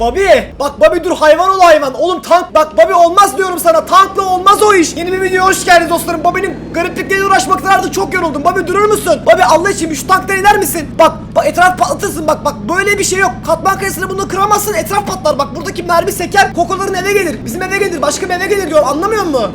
Babi bak Babi dur hayvan ol hayvan. Oğlum tank bak Babi olmaz diyorum sana. Tankla olmaz o iş. Yeni bir videoya hoş geldiniz dostlarım. Babi'nin gariplikleriyle uğraşmaktan artık çok yoruldum. Babi durur musun? Babi Allah için şu tanktan iner misin? Bak, bak etraf patlatırsın bak bak böyle bir şey yok. Katman kayasını bunu kıramazsın etraf patlar. Bak buradaki mermi seker kokoların eve gelir. Bizim eve gelir başka bir eve gelir diyor anlamıyor musun?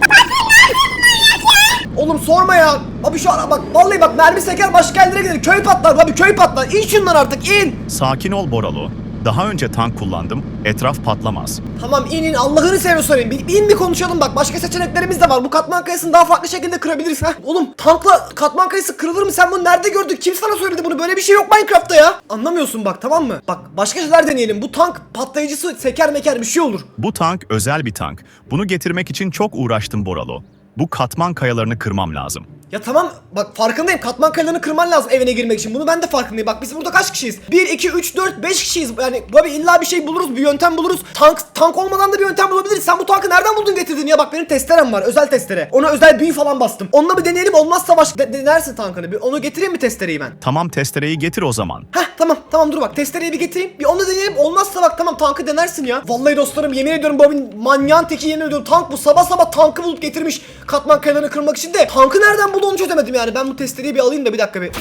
Oğlum sorma ya. Abi şu ara bak vallahi bak mermi seker başka yerlere gelir. Köy patlar abi köy patlar. İn şundan artık in. Sakin ol Boralo. Daha önce tank kullandım. Etraf patlamaz. Tamam inin Allah'ını seviyorsan in. Bir, in bir konuşalım bak. Başka seçeneklerimiz de var. Bu katman kayasını daha farklı şekilde kırabilirsin. Heh. Oğlum tankla katman kayası kırılır mı? Sen bunu nerede gördün? Kim sana söyledi bunu? Böyle bir şey yok Minecraft'ta ya. Anlamıyorsun bak tamam mı? Bak başka şeyler deneyelim. Bu tank patlayıcısı seker meker bir şey olur. Bu tank özel bir tank. Bunu getirmek için çok uğraştım Boralo. Bu katman kayalarını kırmam lazım. Ya tamam bak farkındayım katman kayalarını kırman lazım evine girmek için. Bunu ben de farkındayım. Bak biz burada kaç kişiyiz? 1, 2, 3, 4, 5 kişiyiz. Yani abi illa bir şey buluruz. Bir yöntem buluruz. Tank tank olmadan da bir yöntem bulabiliriz. Sen bu tankı nereden buldun getirdin ya? Bak benim testerem var. Özel testere. Ona özel büyü falan bastım. Onunla bir deneyelim. Olmazsa baş de- denersin tankını. Bir onu getireyim mi testereyi ben? Tamam testereyi getir o zaman. Heh tamam tamam dur bak testereyi bir getireyim. Bir onu deneyelim. Olmazsa bak tamam tankı denersin ya. Vallahi dostlarım yemin ediyorum babin manyan teki yemin ediyorum. Tank bu sabah sabah tankı bulup getirmiş. Katman kayalarını kırmak için de. Tankı nereden buldun? oldu onu çözemedim yani. Ben bu testereyi bir alayım da bir dakika bir.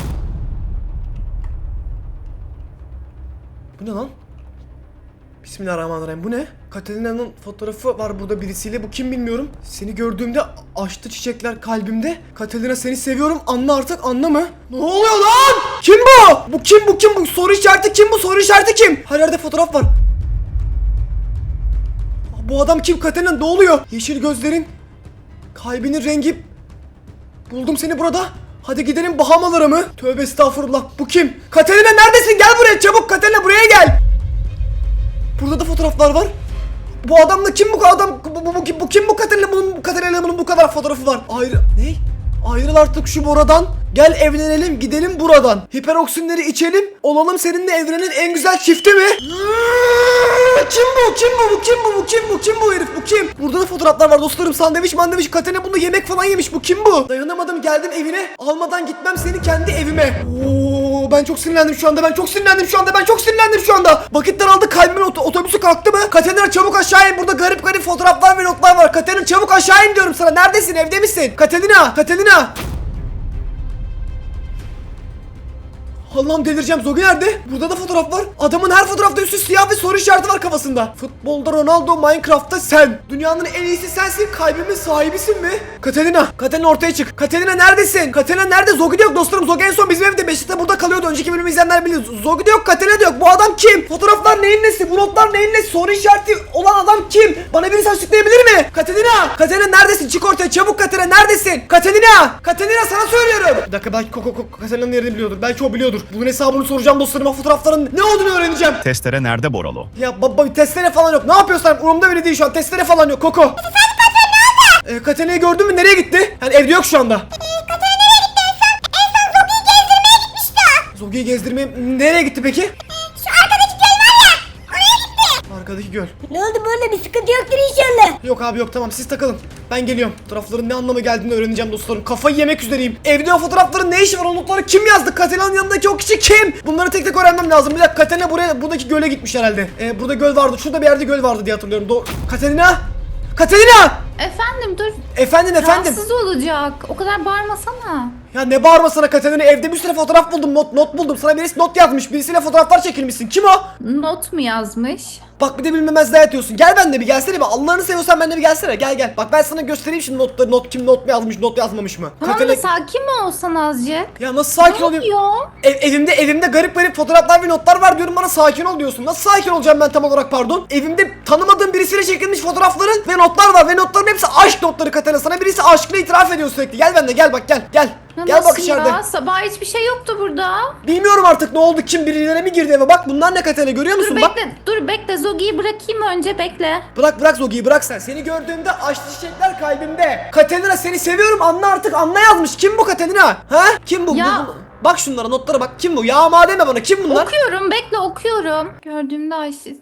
Bu ne lan? Bismillahirrahmanirrahim. Bu ne? Katalina'nın fotoğrafı var burada birisiyle. Bu kim bilmiyorum. Seni gördüğümde açtı çiçekler kalbimde. Katalina seni seviyorum. Anla artık anla mı? Ne oluyor lan? Kim bu? Bu kim bu kim bu? Soru işareti kim bu? Soru işareti kim? Her yerde fotoğraf var. Bu adam kim Katalina? Ne oluyor? Yeşil gözlerin, kalbinin rengi Buldum seni burada. Hadi gidelim Bahamalara mı? Tövbe estağfurullah. Bu kim? Katerina neredesin? Gel buraya çabuk. Katerina buraya gel. Burada da fotoğraflar var. Bu adamla kim bu adam bu, bu, bu, kim, bu kim bu Katerina bunun bu bunun bu kadar fotoğrafı var. Ayrı ne? Ayrıl artık şu Bora'dan. Gel evlenelim gidelim buradan. Hiperoksinleri içelim. Olalım seninle evrenin en güzel çifti mi? Kim bu? Kim bu? Bu kim bu? Bu kim bu? Kim bu herif? Bu kim? Burada da fotoğraflar var dostlarım. Sandviç mandeviç katene bunda yemek falan yemiş. Bu kim bu? Dayanamadım geldim evine. Almadan gitmem seni kendi evime. Oo, ben çok sinirlendim şu anda. Ben çok sinirlendim şu anda. Ben çok sinirlendim şu anda. Vakitler aldı kalbimin otobüsü kalktı mı? Katener çabuk aşağı in. Burada garip garip fotoğraflar ve notlar var. Katener çabuk aşağı in diyorum sana. Neredesin? Evde misin? Katerina! Katerina! Allah'ım delireceğim. Zogi nerede? Burada da fotoğraf var. Adamın her fotoğrafta üstü siyah ve soru işareti var kafasında. Futbolda Ronaldo, Minecraft'ta sen. Dünyanın en iyisi sensin. Kalbimin sahibisin mi? Katerina. Katerina ortaya çık. Katerina neredesin? Katerina nerede? Zogi de yok dostlarım. Zogi en son bizim evde Beşiktaş'ta burada kalıyordu. Önceki bölümü izleyenler bilir. Zogi de yok. Katerina da yok. Bu adam kim? Fotoğraflar neyin nesi? Bu notlar neyin nesi? Soru işareti olan adam kim? Bana birisi açıklayabilir mi? Katerina. Katerina neredesin? Çık ortaya çabuk Katerina. Neredesin? Katerina. Katerina sana söylüyorum. Bir dakika belki Koko Katarina'nın yerini biliyordur. Belki o biliyordur. Dur bunun hesabını soracağım dostlarıma fotoğrafların ne olduğunu öğreneceğim. Testere nerede Boralo? Ya baba bir testere falan yok. Ne yapıyorsun? Umurumda bile değil şu an. Testere falan yok Koko. Ee, Katarina'yı gördün mü? Nereye gitti? Yani evde yok şu anda. Zogi'yi gezdirmeye nereye gitti peki? Arkadaki göl. Ne oldu böyle bir sıkıntı yoktur inşallah. Yok abi yok tamam siz takılın. Ben geliyorum. Fotoğrafların ne anlama geldiğini öğreneceğim dostlarım. Kafayı yemek üzereyim. Evde o fotoğrafların ne işi var? Onlukları kim yazdı? Katelan'ın yanındaki o kişi kim? Bunları tek tek öğrenmem lazım. Bir dakika Katelina buraya buradaki göle gitmiş herhalde. Ee, burada göl vardı. Şurada bir yerde göl vardı diye hatırlıyorum. Doğru. Katelina! Katelina! Efendim dur. Efendim efendim. Rahatsız olacak. O kadar bağırmasana. Ya ne bağırma sana Katerina evde bir sürü fotoğraf buldum not not buldum sana birisi not yazmış birisiyle fotoğraflar çekilmişsin kim o? Not mu yazmış? Bak bir de bilmemezliğe yatıyorsun. Gel ben de bir gelsene bir. Allah'ını seviyorsan ben de bir gelsene. Gel gel. Bak ben sana göstereyim şimdi notları. Not kim not mu yazmış, not yazmamış mı? Tamam da sakin mi olsan azıcık? Ya nasıl sakin Ne olayım? oluyor? Ev- evimde evimde garip garip fotoğraflar ve notlar var diyorum bana sakin ol diyorsun. Nasıl sakin olacağım ben tam olarak pardon? Evimde tanımadığım birisiyle çekilmiş fotoğrafların ve notlar var ve notların hepsi aşk notları Katerina. Sana birisi aşkla itiraf ediyor sürekli. Gel bende gel bak gel gel. Ya gel bak içeride. ya? Sabah hiçbir şey yoktu burada. Bilmiyorum artık ne oldu kim birilerine mi girdi eve bak bunlar ne Katerina görüyor Dur musun? bak bekle. Dur bekle Zo. Zogi'yi bırakayım önce bekle. Bırak bırak Zogi'yi bırak sen. Seni gördüğümde açtı çiçekler kalbimde. Katelina seni seviyorum anla artık anla yazmış. Kim bu Katelina? Ha? Kim bu? Ya. bu, bu... Bak şunlara notlara bak. Kim bu? Ya madem deme bana. Kim bunlar? Okuyorum bekle okuyorum. Gördüğümde Ayşe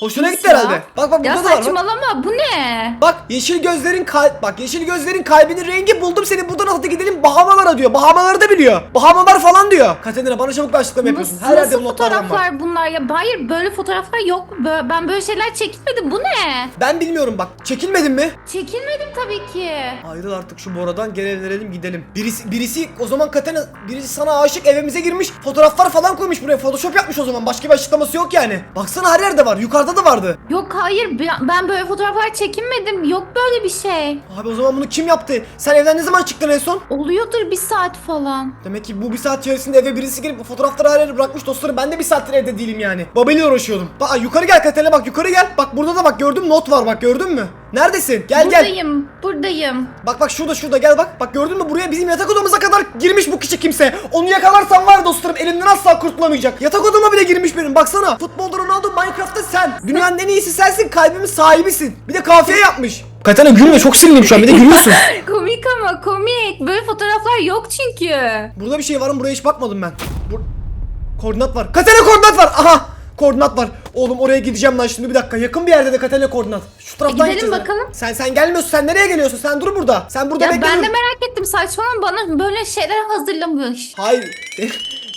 Hoşuna gitti Ya. herhalde. Bak bak Ya burada da var. Bak. saçmalama bu ne? Bak yeşil gözlerin kalp bak yeşil gözlerin kalbinin rengi buldum seni buradan hadi gidelim Bahamalara diyor. Bahamaları da biliyor. Bahamalar falan diyor. Katerina bana çabuk bir açıklama yapıyorsun. Nasıl, Her yerde nasıl bu notlardan var. fotoğraflar bunlar ya? Hayır böyle fotoğraflar yok. Bö- Ben böyle şeyler çekilmedim. Bu ne? Ben bilmiyorum bak. Çekilmedin mi? Çekilmedim tabii ki. Ayrıl artık şu Bora'dan gel evlenelim gidelim. Birisi birisi o zaman Katerina birisi sana aşık evimize girmiş. Fotoğraflar falan koymuş buraya. Photoshop yapmış o zaman. Başka bir açıklaması yok yani. Baksana her yerde var. Yukarıda da vardı. Yok hayır ben- böyle fotoğraflar çekinmedim. Yok böyle bir şey. Abi o zaman bunu kim yaptı? Sen evden ne zaman çıktın en son? Oluyordur bir saat falan. Demek ki bu bir saat içerisinde eve birisi girip bu fotoğrafları her yere bırakmış dostlarım. Ben de bir saattir evde değilim yani. Babayla uğraşıyordum. Bak yukarı gel Katerina bak yukarı gel. Bak burada da bak gördüm not var bak gördün mü? Neredesin? Gel gel. buradayım, buradayım. Bak bak şurada şurada gel bak. Bak gördün mü buraya bizim yatak odamıza kadar girmiş bu kişi kimse. Onu yakalarsam var dostlarım elimden asla kurtulamayacak. Yatak odama bile girmiş benim baksana. Futbolda Ronaldo Minecraft'ta sen. Dünyanın en iyisi sensin kalbimin sahibisin. Bir de kafiye yapmış. Katerina gülme çok sinirliyim şu an bir de gülüyorsun. Komik ama komik. Böyle fotoğraflar yok çünkü. Burada bir şey var mı buraya hiç bakmadım ben. Bur- koordinat var. Katerina koordinat var. Aha. Koordinat var. Oğlum oraya gideceğim lan şimdi bir dakika. Yakın bir yerde de Katerina koordinat. Şu taraftan gidelim gideceğiz. bakalım. Sen sen gelmiyorsun. Sen nereye geliyorsun? Sen dur burada. Sen burada Ya bekle. ben dur. de merak ettim saçmalama bana böyle şeyler hazırlamış. Hayır.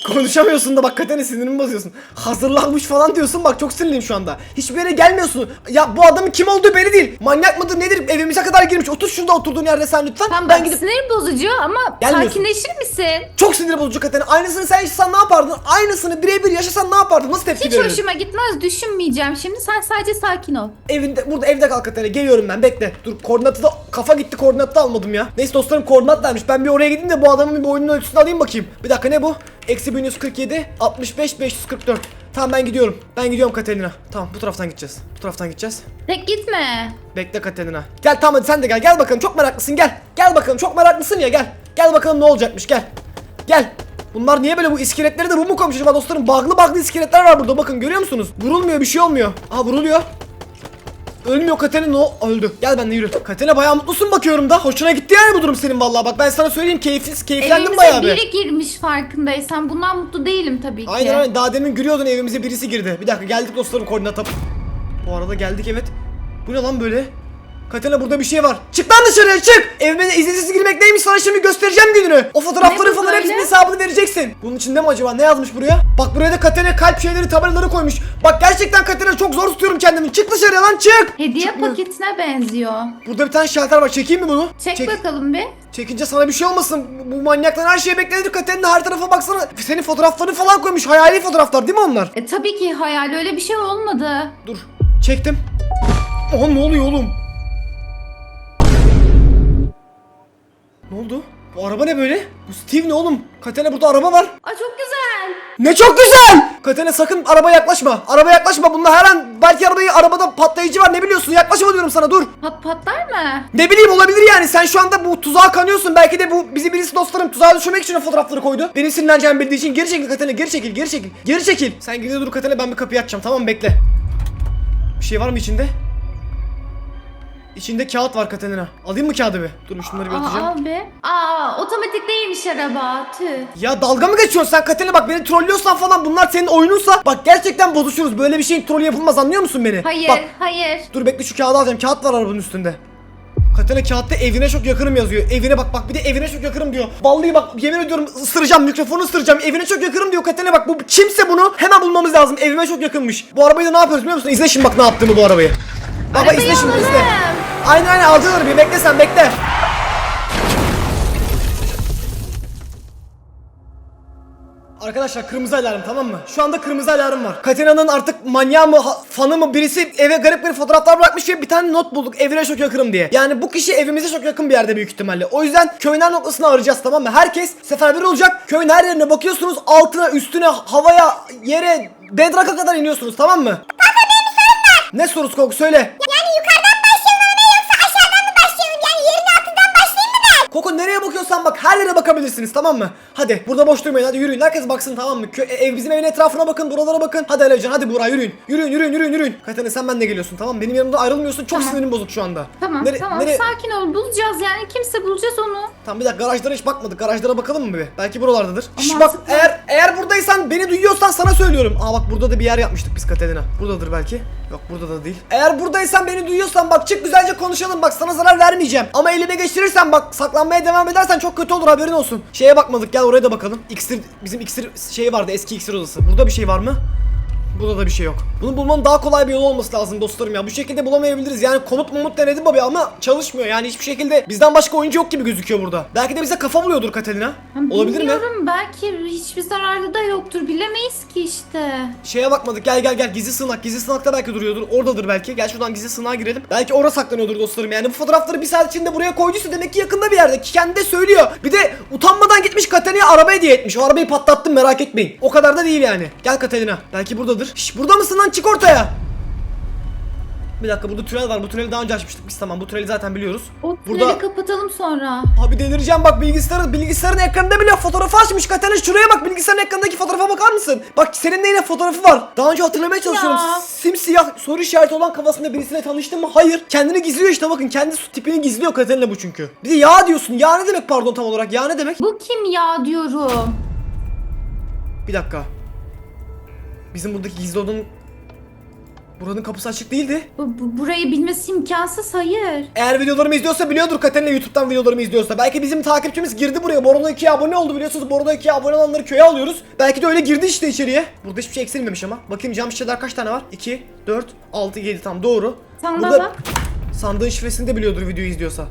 Konuşamıyorsun da bak Katerina sinirimi bozuyorsun. Hazırlanmış falan diyorsun bak çok sinirliyim şu anda. Hiçbir yere gelmiyorsun. Ya bu adamın kim olduğu belli değil. Manyak mıdır nedir evimize kadar girmiş. Otur şurada oturduğun yerde sen lütfen. Tamam ben bak gidip sinir bozucu ama Gelmiyorsun. sakinleşir misin? çok sinir bozucu Katerina. Aynısını sen yaşasan ne yapardın? Aynısını birebir yaşasan ne yapardın? Nasıl tepki Hiç verirdin? hoşuma gitmez düşünmeyeceğim şimdi sen sadece sakin ol. Evinde burada evde kal Katerina. Geliyorum ben bekle. Dur koordinatı da kafa gitti koordinatı da almadım ya. Neyse dostlarım koordinat vermiş. Ben bir oraya gideyim de bu adamın bir boyunun ölçüsünü alayım bakayım. Bir dakika ne bu? Eksi 1147 65 544. Tamam ben gidiyorum. Ben gidiyorum Katerina. Tamam bu taraftan gideceğiz. Bu taraftan gideceğiz. Tek gitme. Bekle Katerina. Gel tamam hadi sen de gel. Gel bakalım çok meraklısın gel. Gel bakalım çok meraklısın ya gel. Gel bakalım ne olacakmış gel. Gel. Bunlar niye böyle bu iskeletleri de bu mu koymuş acaba dostlarım? Bağlı bağlı iskeletler var burada bakın görüyor musunuz? Vurulmuyor bir şey olmuyor. Aha vuruluyor. Ölmüyor Katerina o öldü. Gel ben de yürü. Katerina bayağı mutlusun bakıyorum da. Hoşuna gitti yani bu durum senin vallahi. Bak ben sana söyleyeyim keyifsiz keyiflendim Evimize bayağı bir. biri girmiş farkındaysan bundan mutlu değilim tabii ki. Aynen aynen daha demin gülüyordun evimize birisi girdi. Bir dakika geldik dostlarım koordinata. Bu arada geldik evet. Bu ne lan böyle? Katerina burada bir şey var. Çık lan dışarıya çık. Evime izinsiz girmek neymiş sana şimdi göstereceğim gününü. O Ne bu falan böyle? hepsinin hesabını vereceksin. Bunun içinde mi acaba? Ne yazmış buraya? Bak buraya da Katerina kalp şeyleri tabelaları koymuş. Bak gerçekten Katerina çok zor tutuyorum kendimi. Çık dışarıya lan çık. Hediye Çıkmıyor. paketine benziyor. Burada bir tane şalter var. Çekeyim mi bunu? Çek, Çek- bakalım bir. Çekince sana bir şey olmasın. Bu- Bu manyaklar her şeye beklenir. Katerina her tarafa baksana. Senin fotoğraflarını falan koymuş. Hayali fotoğraflar değil mi onlar? E tabii ki hayal öyle bir şey olmadı. Dur. Çektim. Oha ne oluyor oğlum? Ne oldu? Bu araba ne böyle? Bu Steve ne oğlum? Katene burada araba var. Aa çok güzel. Ne çok güzel! Katene sakın arabaya yaklaşma. Arabaya yaklaşma. Bunda her an belki arabayı arabada patlayıcı var ne biliyorsun? Yaklaşma diyorum sana dur. Pat patlar mı? Ne bileyim olabilir yani. Sen şu anda bu tuzağa kanıyorsun. Belki de bu bizi birisi dostlarım tuzağa düşürmek için o fotoğrafları koydu. Benim sinirleneceğimi bildiği için geri çekil Katene geri çekil geri çekil. Geri çekil. Sen geride dur Katene ben bir kapıyı açacağım tamam bekle. Bir şey var mı içinde? İçinde kağıt var Katerina. Alayım mı kağıdı bir? Dur şunları bir Aa atacağım. abi. Aa otomatik değilmiş araba. Tüh. Ya dalga mı geçiyorsun sen Katerina bak beni trollüyorsan falan bunlar senin oyununsa bak gerçekten bozuşuruz. Böyle bir şeyin trolü yapılmaz anlıyor musun beni? Hayır Bak hayır. dur bekle şu kağıdı alacağım. Kağıt var arabanın üstünde. Katerina kağıtta evine çok yakınım yazıyor. Evine bak bak bir de evine çok yakınım diyor. Vallahi bak yemin ediyorum ısıracağım mikrofonu ısıracağım. Evine çok yakınım diyor Katerina bak bu kimse bunu hemen bulmamız lazım. Evime çok yakınmış. Bu arabayı da ne yapıyoruz biliyor musun? İzle şimdi bak ne yaptığımı bu arabayı. Baba Arabayı izle şimdi alalım. izle. Aynen aynen alacağız arabayı bekle sen bekle. Arkadaşlar kırmızı alarm tamam mı? Şu anda kırmızı alarm var. Katerina'nın artık manyağı mı, ha- fanı mı birisi eve garip garip fotoğraflar bırakmış ve bir tane not bulduk evine çok yakınım diye. Yani bu kişi evimize çok yakın bir yerde büyük ihtimalle. O yüzden köyün her noktasını arayacağız tamam mı? Herkes seferber olacak. Köyün her yerine bakıyorsunuz. Altına, üstüne, havaya, yere, bedrock'a kadar iniyorsunuz tamam mı? Ne sorusu Kok söyle. Yani yukarıdan başlayalım mı yoksa aşağıdan mı başlayalım? Yani yerin altından başlayayım mı ben? Koko nereye bakıyorsan bak her yere bakabilirsiniz tamam mı? Hadi burada boş durmayın hadi yürüyün herkes baksın tamam mı? Kö- ev bizim evin etrafına bakın buralara bakın. Hadi Alevcan hadi Buğra yürüyün. Yürüyün yürüyün yürüyün yürüyün. Katerina sen ben de geliyorsun tamam mı? Benim yanımda ayrılmıyorsun çok Tamam. sinirim bozuk şu anda. Tamam Nere- tamam nere- sakin ol bulacağız yani kimse bulacağız onu. Tamam bir dakika garajlara hiç bakmadık. Garajlara bakalım mı bir? Belki buralardadır. Şş bak eğer eğer buradaysan beni duyuyorsan sana söylüyorum. Aa bak burada da bir yer yapmıştık biz Katerina. Buradadır belki. Yok burada da değil. Eğer buradaysan beni duyuyorsan bak çık güzelce konuşalım bak sana zarar vermeyeceğim. Ama elime geçirirsen bak saklanmaya devam edersen çok kötü olur haberin olsun. Şeye bakmadık gel oraya da bakalım. İksir bizim iksir şeyi vardı eski iksir odası. Burada bir şey var mı? Burada da bir şey yok. Bunu bulmanın daha kolay bir yolu olması lazım dostlarım ya. Bu şekilde bulamayabiliriz. Yani komut mumut denedim abi ama çalışmıyor. Yani hiçbir şekilde bizden başka oyuncu yok gibi gözüküyor burada. Belki de bize kafa buluyordur Katalina. Olabilir mi? Bilmiyorum belki hiçbir zararlı da yoktur bilemeyiz ki işte. Şeye bakmadık. Gel gel gel. Gizli sığınak. Gizli sığınakta belki duruyordur. Oradadır belki. Gel şuradan gizli sığınağa girelim. Belki orada saklanıyordur dostlarım. Yani bu fotoğrafları bir saat içinde buraya koyduysa demek ki yakında bir yerde. Ki kendi de söylüyor. Bir de utanmadan gitmiş Katalina'ya araba hediye etmiş. O arabayı patlattım merak etmeyin. O kadar da değil yani. Gel Katalina. Belki buradadır. Şş, burada mısın lan? Çık ortaya. Bir dakika burada tünel var. Bu tüneli daha önce açmıştık biz tamam. Bu tüneli zaten biliyoruz. O tüneli Burada kapatalım sonra. Abi delireceğim bak bilgisayarın bilgisayarın ekranında bile fotoğrafı açmış Katalin şuraya bak bilgisayarın ekranındaki fotoğrafa bakar mısın? Bak senin de yine fotoğrafı var. Daha önce hatırlamaya çalışıyorum. Ya. Simsiyah soru işareti olan kafasında birisiyle tanıştın mı? Hayır. Kendini gizliyor işte bakın kendi tipini gizliyor Katalina bu çünkü. Bir de ya diyorsun. Ya ne demek pardon tam olarak? Ya ne demek? Bu kim ya diyorum. Bir dakika. Bizim buradaki gizli odanın Buranın kapısı açık değildi. Bu, bu- burayı bilmesi imkansız hayır. Eğer videolarımı izliyorsa biliyordur Katerina YouTube'dan videolarımı izliyorsa. Belki bizim takipçimiz girdi buraya. Borolo 2'ye abone oldu biliyorsunuz. Borolo 2'ye abone olanları köye alıyoruz. Belki de öyle girdi işte içeriye. Burada hiçbir şey eksilmemiş ama. Bakayım cam şişeler kaç tane var? 2, 4, 6, 7 tam doğru. Sen Burada- de bak. Sandığın şifresini de biliyordur videoyu izliyorsa.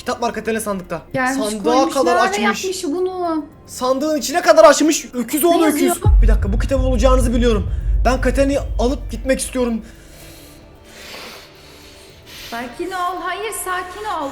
Kitap Katerina sandıkta. Gelmiş Sandığa koymuş. kadar Nerede açmış. yapmış bunu? Sandığın içine kadar açmış. Öküz oğlu öküz. yazıyor? Bir dakika bu kitabı olacağınızı biliyorum. Ben Katerina'yı alıp gitmek istiyorum. Sakin ol. Hayır sakin ol.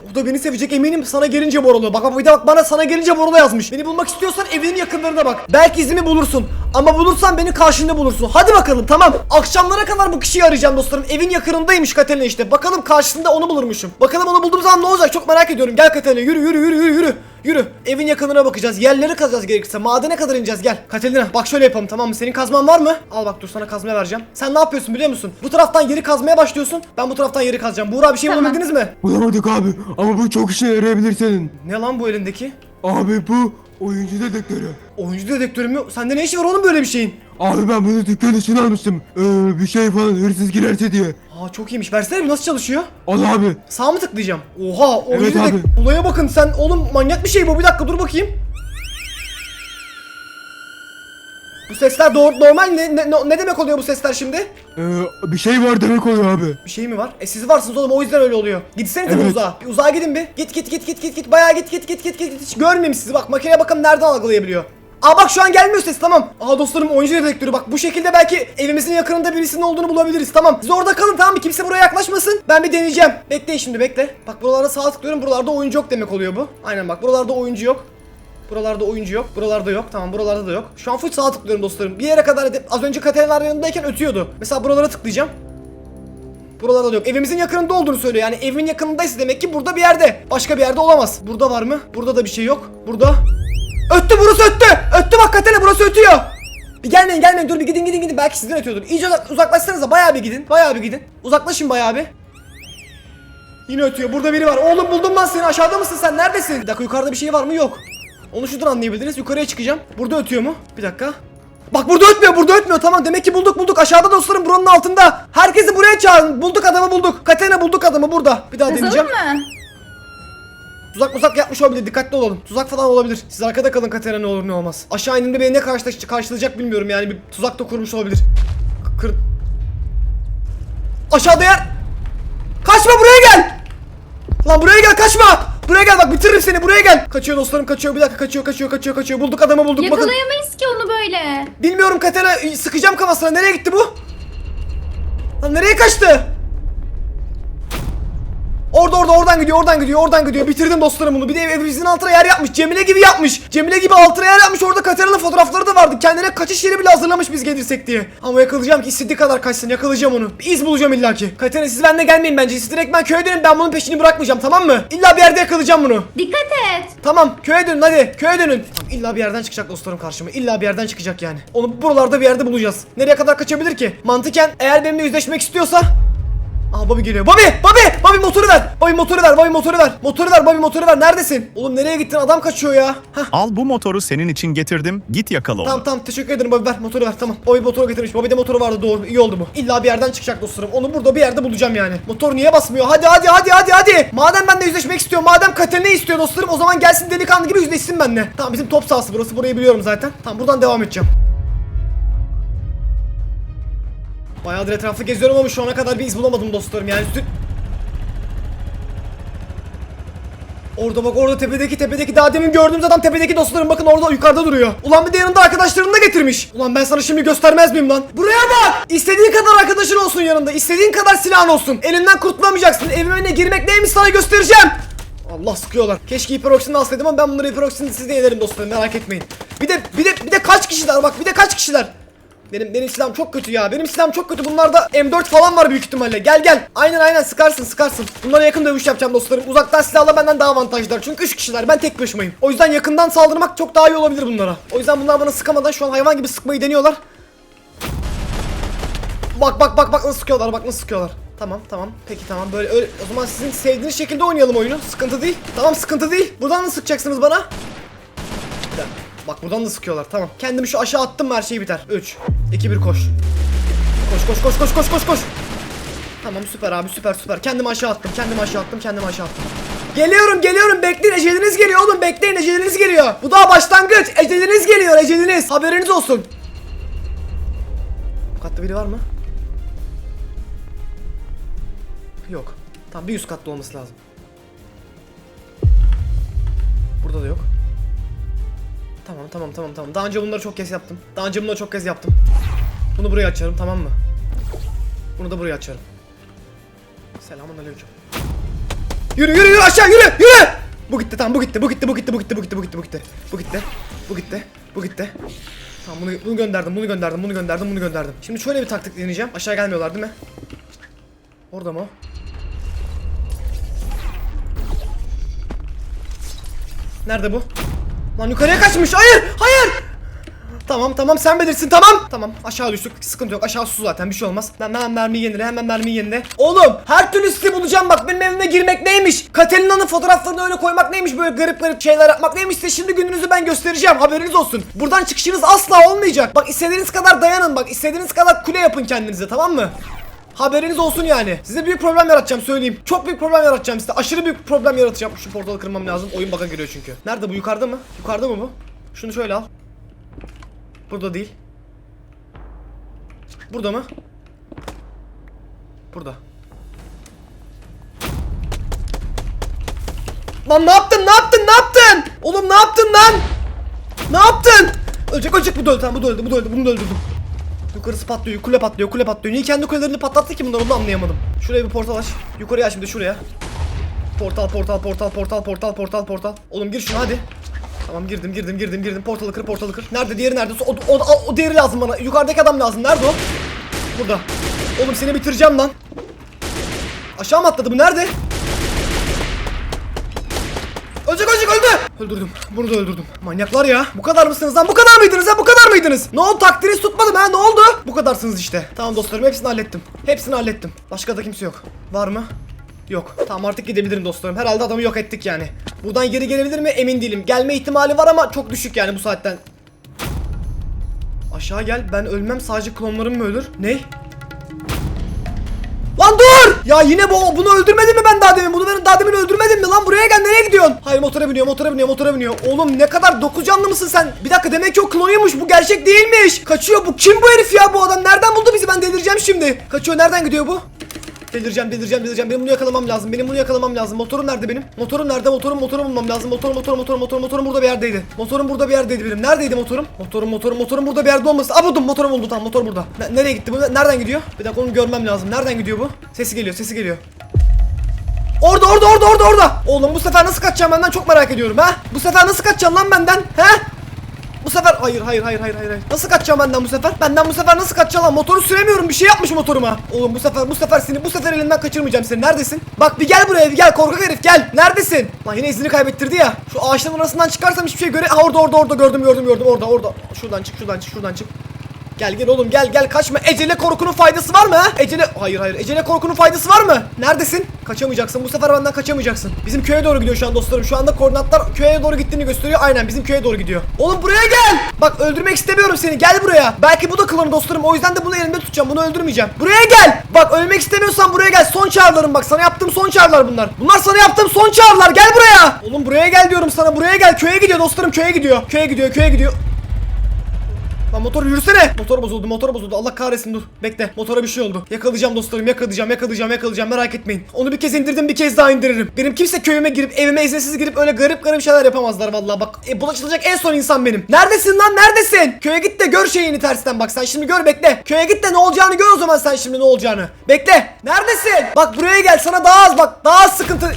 O da beni sevecek eminim sana gelince Borolo. Bak bir de bak bana sana gelince Borolo yazmış. Beni bulmak istiyorsan evinin yakınlarına bak. Belki izimi bulursun. Ama bulursan beni karşında bulursun. Hadi bakalım tamam. Akşamlara kadar bu kişiyi arayacağım dostlarım. Evin yakınındaymış Katerina işte. Bakalım karşısında onu bulurmuşum. Bakalım onu bulduğum zaman ne olacak çok merak ediyorum. Gel Katerina yürü yürü yürü yürü yürü. Yürü. Evin yakınına bakacağız. Yerleri kazacağız gerekirse. Madene kadar ineceğiz gel. Katerina bak şöyle yapalım tamam mı? Senin kazman var mı? Al bak dur sana kazma vereceğim. Sen ne yapıyorsun biliyor musun? Bu taraftan yeri kazmaya başlıyorsun. Ben bu taraftan yeri kazacağım. Buğra bir şey Tamam. bulabildiniz mi? Bulamadık abi ama bu çok işe yarayabilir senin. Ne lan bu elindeki? Abi bu oyuncu dedektörü. Oyuncu dedektörü mü? Sende ne işi var oğlum böyle bir şeyin? Abi ben bunu dükkan için almıştım. Ee, bir şey falan hırsız girerse diye. Aa çok iyiymiş. Versene bir nasıl çalışıyor? Al abi. Sağ mı tıklayacağım? Oha oyuncu Evet dedek- abi. Olaya bakın sen oğlum manyak bir şey bu. Bir dakika dur bakayım. Bu sesler doğru normal ne, ne, ne demek oluyor bu sesler şimdi? Ee, bir şey var demek oluyor abi. Bir şey mi var? E siz varsınız oğlum o yüzden öyle oluyor. Gitsenize bir Evet. uzağa. Bir uzağa gidin bir. Git git git git git git. Bayağı git git git git git. Hiç görmeyeyim sizi bak. Makineye bakın nereden algılayabiliyor. Aa bak şu an gelmiyor ses tamam. Aa dostlarım oyuncu dedektörü bak bu şekilde belki evimizin yakınında birisinin olduğunu bulabiliriz tamam. Siz orada kalın tamam mı? Kimse buraya yaklaşmasın. Ben bir deneyeceğim. Bekleyin şimdi bekle. Bak buralarda sağ tıklıyorum. Buralarda oyuncu yok demek oluyor bu. Aynen bak buralarda oyuncu yok. Buralarda oyuncu yok. Buralarda yok. Tamam buralarda da yok. Şu an full sağa tıklıyorum dostlarım. Bir yere kadar edip az önce Katerina'nın yanındayken ötüyordu. Mesela buralara tıklayacağım. Buralarda da yok. Evimizin yakınında olduğunu söylüyor. Yani evin yakınındaysa demek ki burada bir yerde. Başka bir yerde olamaz. Burada var mı? Burada da bir şey yok. Burada. Öttü burası öttü. Öttü bak Katerina burası ötüyor. Bir gelmeyin gelmeyin dur bir gidin gidin gidin. Belki sizden ötüyordur. İyice uzak- uzaklaşsanıza bayağı bir gidin. Bayağı bir gidin. Uzaklaşın bayağı bir. Yine ötüyor. Burada biri var. Oğlum buldum ben seni. Aşağıda mısın sen? Neredesin? Bir dakika yukarıda bir şey var mı? Yok. Onu şuradan anlayabildiniz. Yukarıya çıkacağım. Burada ötüyor mu? Bir dakika. Bak burada ötmüyor, burada ötmüyor. Tamam demek ki bulduk bulduk. Aşağıda dostlarım buranın altında. Herkesi buraya çağırın. Bulduk adamı bulduk. Katerina bulduk adamı burada. Bir daha deneyeceğim. Yazalım mı? Tuzak muzak yapmış olabilir. Dikkatli olalım. Tuzak falan olabilir. Siz arkada kalın Katerina ne olur ne olmaz. Aşağı indiğimde beni ne karşılaş karşılayacak bilmiyorum yani. Bir tuzak da kurmuş olabilir. K- Kır... Aşağıda yer... Kaçma buraya gel! Lan buraya gel kaçma! Buraya gel bak bitiririm seni buraya gel. Kaçıyor dostlarım kaçıyor bir dakika kaçıyor kaçıyor kaçıyor kaçıyor. Bulduk adamı bulduk bakın. Yakalayamayız ki onu böyle. Bilmiyorum Katerina sıkacağım kafasına. Nereye gitti bu? Lan nereye kaçtı? Orada orada oradan gidiyor oradan gidiyor oradan gidiyor bitirdim dostlarım bunu bir de evimizin altına yer yapmış Cemile gibi yapmış Cemile gibi altına yer yapmış orada Katerina'nın fotoğrafları da vardı kendine kaçış yeri bile hazırlamış biz gelirsek diye Ama yakalayacağım ki istediği kadar kaçsın yakalayacağım onu bir iz bulacağım illaki Katerina siz benimle gelmeyin bence siz direkt ben köye dönün ben bunun peşini bırakmayacağım tamam mı? İlla bir yerde yakalayacağım bunu Dikkat et. Tamam köye dönün hadi köye dönün. Tamam, illa bir yerden çıkacak dostlarım karşıma. İlla bir yerden çıkacak yani. Onu buralarda bir yerde bulacağız. Nereye kadar kaçabilir ki? Mantıken eğer benimle yüzleşmek istiyorsa Aha Bobby geliyor. Bobby! Bobby! Bobby motoru ver. Bobby motoru ver. Bobby motoru ver. Motoru ver. Bobby motoru ver. Neredesin? Oğlum nereye gittin? Adam kaçıyor ya. Hah. Al bu motoru senin için getirdim. Git yakala onu. Tamam tamam teşekkür ederim Bobby ver motoru ver tamam. Bobby motoru getirmiş. Bobby'de motoru vardı doğru. İyi oldu bu. İlla bir yerden çıkacak dostlarım. Onu burada bir yerde bulacağım yani. Motor niye basmıyor? Hadi hadi hadi hadi hadi. Madem ben de yüzleşmek istiyorum. Madem Katerina istiyor dostlarım o zaman gelsin delikanlı gibi yüzleşsin benimle. Tamam bizim top sahası burası. Burayı biliyorum zaten. Tamam buradan devam edeceğim. Bayağıdır etrafı geziyorum ama şu ana kadar bir iz bulamadım dostlarım yani. Sü- Orada bak orada tepedeki tepedeki daha demin gördüğümüz adam tepedeki dostlarım bakın orada yukarıda duruyor. Ulan bir de yanında arkadaşlarını da getirmiş. Ulan ben sana şimdi göstermez miyim lan? Buraya bak! İstediğin kadar arkadaşın olsun yanında. istediğin kadar silahın olsun. Elinden kurtulamayacaksın. Evime ne girmek neymiş sana göstereceğim. Allah sıkıyorlar. Keşke hiperoksini alsaydım ama ben bunları hiperoksini size yenerim dostlarım merak etmeyin. Bir de bir de bir de kaç kişiler bak bir de kaç kişiler. Benim benim silahım çok kötü ya. Benim silahım çok kötü. Bunlarda M4 falan var büyük ihtimalle. Gel gel. Aynen aynen sıkarsın sıkarsın. Bunlara yakın dövüş yapacağım dostlarım. Uzaktan silahla benden daha avantajlılar. Çünkü 3 kişiler. Ben tek başımayım. O yüzden yakından saldırmak çok daha iyi olabilir bunlara. O yüzden bunlar bana sıkamadan şu an hayvan gibi sıkmayı deniyorlar. Bak bak bak bak nasıl sıkıyorlar. Bak nasıl sıkıyorlar. Tamam tamam. Peki tamam. Böyle öyle o zaman sizin sevdiğiniz şekilde oynayalım oyunu. Sıkıntı değil. Tamam sıkıntı değil. Buradan da sıkacaksınız bana. Bak buradan da sıkıyorlar. Tamam. Kendimi şu aşağı attım her şey biter. 3 2 1 koş. Koş koş koş koş koş koş koş. Tamam süper abi süper süper. Kendimi aşağı attım. Kendimi aşağı attım. Kendimi aşağı attım. Geliyorum geliyorum bekleyin eceliniz geliyor oğlum bekleyin eceliniz geliyor. Bu daha başlangıç eceliniz geliyor eceliniz haberiniz olsun. Bu katta biri var mı? Yok. Tamam bir üst katta olması lazım. Burada da yok. Tamam tamam tamam tamam. Daha önce bunları çok kez yaptım. Daha önce bunları çok kez yaptım. Bunu buraya açarım tamam mı? Bunu da buraya açarım. Selamun aleyküm. Yürü yürü yürü aşağı yürü yürü. Bu gitti tamam bu gitti bu gitti bu gitti bu gitti bu gitti bu gitti bu gitti. Bu gitti. Bu gitti. Bu gitti. Tamam bunu, bunu gönderdim bunu gönderdim bunu gönderdim bunu gönderdim. Şimdi şöyle bir taktik deneyeceğim. Aşağı gelmiyorlar değil mi? Orada mı? Nerede bu? Lan yukarıya kaçmış. Hayır, hayır. Tamam tamam sen bilirsin tamam. Tamam aşağı düştük sıkıntı yok aşağı su zaten bir şey olmaz. Ben hemen mermiyi yenile hemen mermiyi yenile. Oğlum her türlü sizi bulacağım bak benim evime girmek neymiş. Katalina'nın fotoğraflarını öyle koymak neymiş böyle garip garip şeyler yapmak neymiş size şimdi gününüzü ben göstereceğim haberiniz olsun. Buradan çıkışınız asla olmayacak. Bak istediğiniz kadar dayanın bak istediğiniz kadar kule yapın kendinize tamam mı? Haberiniz olsun yani. Size büyük problem yaratacağım söyleyeyim. Çok büyük problem yaratacağım size. Aşırı büyük problem yaratacağım. Şu portalı kırmam lazım. Oyun baka giriyor çünkü. Nerede bu? Yukarıda mı? Yukarıda mı bu? Şunu şöyle al. Burada değil. Burada mı? Burada. Lan ne yaptın? Ne yaptın? Ne yaptın? Oğlum ne yaptın lan? Ne yaptın? Ölecek ölecek bu da öldü. Tamam bu da öldü. Bu da öldü. Bunu da öldürdüm. Yukarısı patlıyor, kule patlıyor, kule patlıyor. Niye kendi kulelerini patlattı ki bunlar onu anlayamadım. Şuraya bir portal aç. Yukarıya aç şimdi şuraya. Portal, portal, portal, portal, portal, portal, portal. Oğlum gir şuna hadi. Tamam girdim, girdim, girdim, girdim. Portalı kır, portalı kır. Nerede? Diğeri nerede? O, o, o, o diğeri lazım bana. Yukarıdaki adam lazım. Nerede o? Burada. Oğlum seni bitireceğim lan. Aşağı mı atladı bu? Nerede? Ölecek ölecek öldü. Öldürdüm. Bunu da öldürdüm. Manyaklar ya. Bu kadar mısınız lan? Bu kadar mıydınız ha? Bu kadar mıydınız? Ne oldu? Takdiriniz tutmadı mı ha? Ne oldu? Bu kadarsınız işte. Tamam dostlarım hepsini hallettim. Hepsini hallettim. Başka da kimse yok. Var mı? Yok. Tamam artık gidebilirim dostlarım. Herhalde adamı yok ettik yani. Buradan geri gelebilir mi? Emin değilim. Gelme ihtimali var ama çok düşük yani bu saatten. Aşağı gel. Ben ölmem. Sadece klonlarım mı ölür? Ne? Ya yine bu bunu öldürmedin mi ben daha demin? Bunu ben daha demin öldürmedim mi lan? Buraya gel nereye gidiyorsun? Hayır motora biniyor, motora biniyor, motora biniyor. Oğlum ne kadar dokuz canlı mısın sen? Bir dakika demek ki o klonuymuş. Bu gerçek değilmiş. Kaçıyor bu. Kim bu herif ya bu adam? Nereden buldu bizi? Ben delireceğim şimdi. Kaçıyor. Nereden gidiyor bu? Delireceğim, delireceğim, delireceğim. Benim bunu yakalamam lazım. Benim bunu yakalamam lazım. Motorum nerede benim? Motorum nerede? Motorum, motorum bulmam lazım. Motorum, motorum, motorum, motorum, motorum burada bir yerdeydi. Motorum burada bir yerdeydi benim. Neredeydi motorum? Motorum, motorum, motorum burada bir yerde olmasın. Aa buldum. Motorum buldu. Tamam, motor burada. Ne- nereye gitti bu? Nereden gidiyor? Bir dakika onu görmem lazım. Nereden gidiyor bu? Sesi geliyor, sesi geliyor. Orada, orada, orada, orada, orada. Oğlum bu sefer nasıl kaçacağım benden çok merak ediyorum ha? Bu sefer nasıl kaçacağım lan benden? He? Bu sefer hayır hayır hayır hayır hayır. Nasıl kaçacağım benden bu sefer? Benden bu sefer nasıl kaçacağım lan? Motoru süremiyorum. Bir şey yapmış motoruma. Oğlum bu sefer bu sefer seni bu sefer elinden kaçırmayacağım seni. Neredesin? Bak bir gel buraya bir gel korkak herif gel. Neredesin? Lan yine izini kaybettirdi ya. Şu ağaçların arasından çıkarsam hiçbir şey göre. Ha orada orada orada gördüm gördüm gördüm orada orada. Şuradan çık şuradan çık şuradan çık. Gel gel oğlum gel gel kaçma. Ecele korkunun faydası var mı ha? Ecele hayır hayır. Ecele korkunun faydası var mı? Neredesin? Kaçamayacaksın. Bu sefer benden kaçamayacaksın. Bizim köye doğru gidiyor şu an dostlarım. Şu anda koordinatlar köye doğru gittiğini gösteriyor. Aynen bizim köye doğru gidiyor. Oğlum buraya gel. Bak öldürmek istemiyorum seni. Gel buraya. Belki bu da klanı dostlarım. O yüzden de bunu elimde tutacağım. Bunu öldürmeyeceğim. Buraya gel. Bak ölmek istemiyorsan buraya gel. Son çağrılarım bak. Sana yaptığım son çağrılar bunlar. Bunlar sana yaptığım son çağrılar. Gel buraya. Oğlum buraya gel diyorum sana. Buraya gel. Köye gidiyor dostlarım. Köye gidiyor. Köye gidiyor. Köye gidiyor. Lan motor yürüsene. Motor bozuldu, motor bozuldu. Allah kahretsin dur. Bekle. Motora bir şey oldu. Yakalayacağım dostlarım, yakalayacağım, yakalayacağım, yakalayacağım. Merak etmeyin. Onu bir kez indirdim, bir kez daha indiririm. Benim kimse köyüme girip evime izinsiz girip öyle garip garip şeyler yapamazlar vallahi. Bak e, bulaşılacak en son insan benim. Neredesin lan? Neredesin? Köye git de gör şeyini tersten bak. Sen şimdi gör bekle. Köye git de ne olacağını gör o zaman sen şimdi ne olacağını. Bekle. Neredesin? Bak buraya gel. Sana daha az bak. Daha az sıkıntı.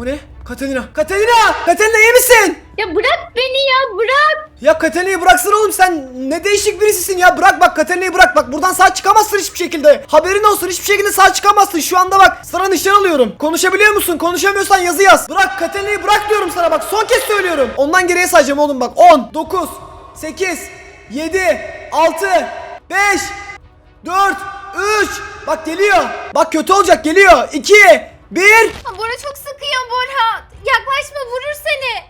O ne? Katerina. Katerina! Katerina iyi misin? Ya bırak beni ya bırak. Ya Katalina'yı bıraksana oğlum sen. Ne değişik birisisin ya. Bırak bak Katalina'yı bırak. Bak buradan sağ çıkamazsın hiçbir şekilde. Haberin olsun hiçbir şekilde sağ çıkamazsın. Şu anda bak sana nişan alıyorum. Konuşabiliyor musun? Konuşamıyorsan yazı yaz. Bırak Katalina'yı bırak diyorum sana. Bak son kez söylüyorum. Ondan geriye sayacağım oğlum bak. 10 9 8 7 6 5 4 3 bak geliyor. Bak kötü olacak geliyor. 2 1 Ha, Bora çok sıkıyor Bora. Yaklaşma vurur seni.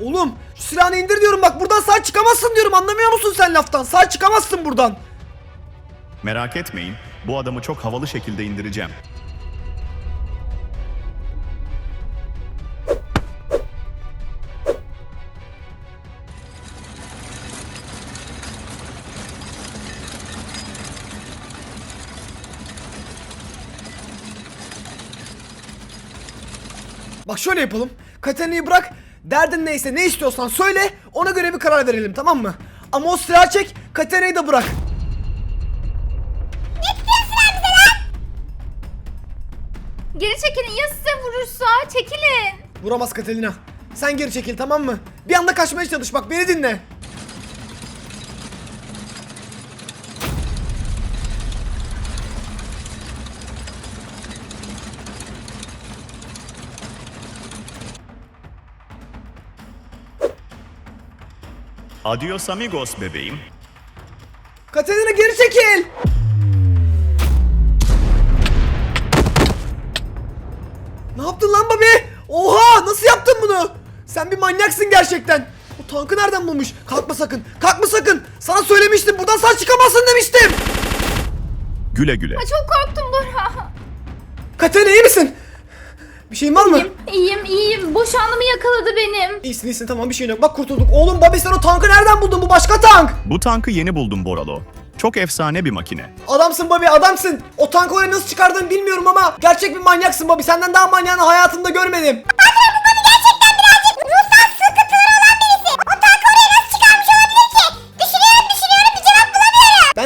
Oğlum şu silahını indir diyorum. Bak buradan sağ çıkamazsın diyorum. Anlamıyor musun sen laftan? Sağ çıkamazsın buradan. Merak etmeyin, bu adamı çok havalı şekilde indireceğim. Bak şöyle yapalım. Katalina'yı bırak. Derdin neyse ne istiyorsan söyle. Ona göre bir karar verelim tamam mı? Ama o silahı çek. Katalina'yı da bırak. Geri çekilin ya size vurursa çekilin. Vuramaz Katalina. Sen geri çekil tamam mı? Bir anda kaçmaya çalış bak beni dinle. Adios amigos bebeğim. Katalina geri çekil. Ne yaptın lan Bobby? Oha nasıl yaptın bunu? Sen bir manyaksın gerçekten. O tankı nereden bulmuş? Kalkma sakın. Kalkma sakın. Sana söylemiştim. Buradan sağ çıkamazsın demiştim. Güle güle. Ha, çok korktum Bora. Katerina iyi misin? Bir şeyin var mı? İyiyim iyiyim. Boşanımı yakaladı benim. İyisin iyisin tamam bir şeyin yok. Bak kurtulduk. Oğlum Bobby sen o tankı nereden buldun? Bu başka tank. Bu tankı yeni buldum Boralo. Çok efsane bir makine. Adamsın Bobby adamsın. O tankı oraya nasıl çıkardığını bilmiyorum ama gerçek bir manyaksın Bobby. Senden daha manyağını hayatımda görmedim.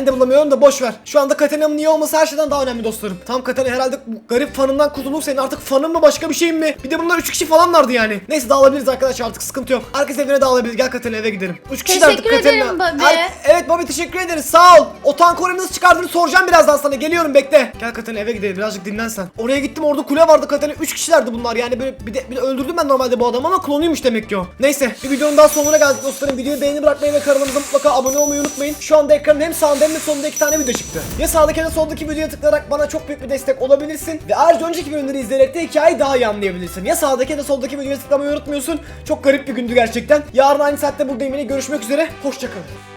Ben de bulamıyorum da boş ver. Şu anda Katarina'nın iyi olması her şeyden daha önemli dostlarım. Tam Katarina herhalde bu garip fanından kurtulup senin artık fanın mı başka bir şeyin mi? Bir de bunlar 3 kişi falan vardı yani. Neyse dağılabiliriz arkadaşlar artık sıkıntı yok. Herkes evine dağılabilir. Gel Katarina eve gidelim. 3 kişi Teşekkür ederim Bobby. evet Bobby teşekkür ederiz sağ ol. O tank nasıl çıkardığını soracağım birazdan sana. Geliyorum bekle. Gel Katarina eve gidelim birazcık dinlen sen. Oraya gittim orada kule vardı Katarina. 3 kişilerdi bunlar yani böyle bir de, bir de öldürdüm ben normalde bu adamı ama klonuymuş demek ki o. Neyse bir videonun daha sonuna geldik dostlarım. Videoyu beğeni bırakmayı ve kanalımıza mutlaka abone olmayı unutmayın. Şu anda ekranın hem sağında hem de solunda iki tane video çıktı. Ya sağdaki ya da soldaki videoya tıklayarak bana çok büyük bir destek olabilirsin. Ve ayrıca önceki bölümleri izleyerek de hikayeyi daha iyi anlayabilirsin. Ya sağdaki ya da soldaki videoya tıklamayı unutmuyorsun. Çok garip bir gündü gerçekten. Yarın aynı saatte buradayım yine görüşmek üzere. Hoşçakalın.